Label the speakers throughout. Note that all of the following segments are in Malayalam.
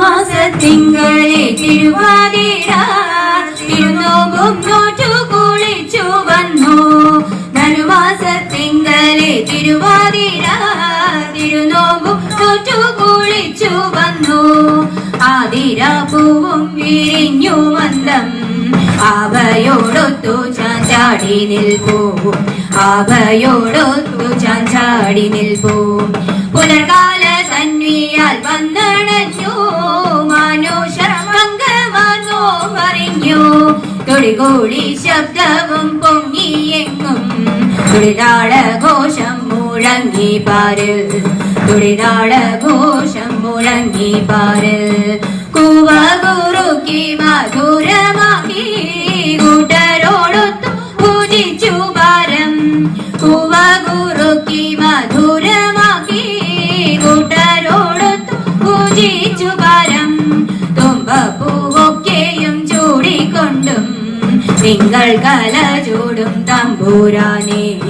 Speaker 1: ധനുമാസത്തിങ്കളെ തിരുവാതിര. തിരുനോമ്പും നോറ്റു കുളിച്ചു വന്നു ധനുമാസത്തിങ്കളെ തിരുവാതിര. തിരുനോമ്പും നോറ്റു കുളിച്ചു വന്നു ആതിര വിരിഞ്ഞു മന്ദം. അവയോടൊത്തു ചാഞ്ചാടി നിൽപ്പൂ. അവയോടൊത്തു ചാഞ്ചാടി നിൽപ്പൂ. പുലർകാല തുടികൂടി ശബ്ദവും പൊങ്ങിയെങ്ങും തുടിതാള ഘോഷം മുഴങ്ങി പാര് തുടിതാള ഘോഷം മുഴങ്ങി പാര് തിങ്കൾ കല ചൂടും തമ്പൂരാനേ.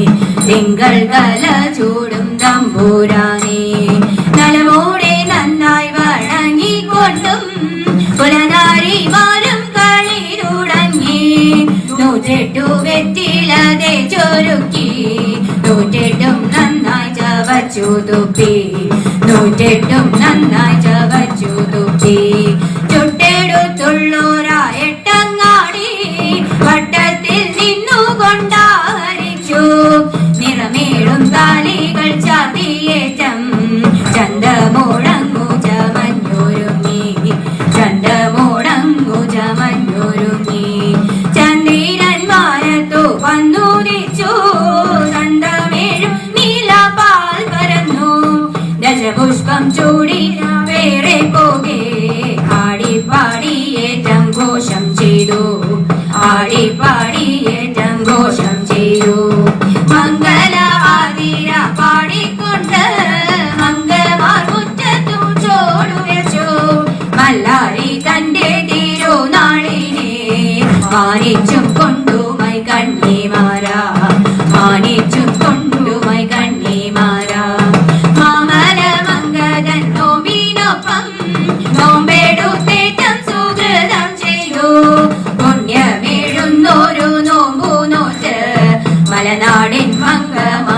Speaker 1: തിങ്കൾ കല ചൂടും തമ്പൂരാനേ. നലമോടെ നന്നായി വഴങ്ങിക്കൊണ്ടും പുലനാരിമാരും കളി തുടങ്ങി നൂറ്റെട്ടു വെറ്റിലതെ ചൊരുക്കി. നൂറ്റെട്ടും നന്നായി ചവച്ചു തുപ്പി. നൂറ്റെട്ടും പുഷ്പം ചൂടി மங்களமா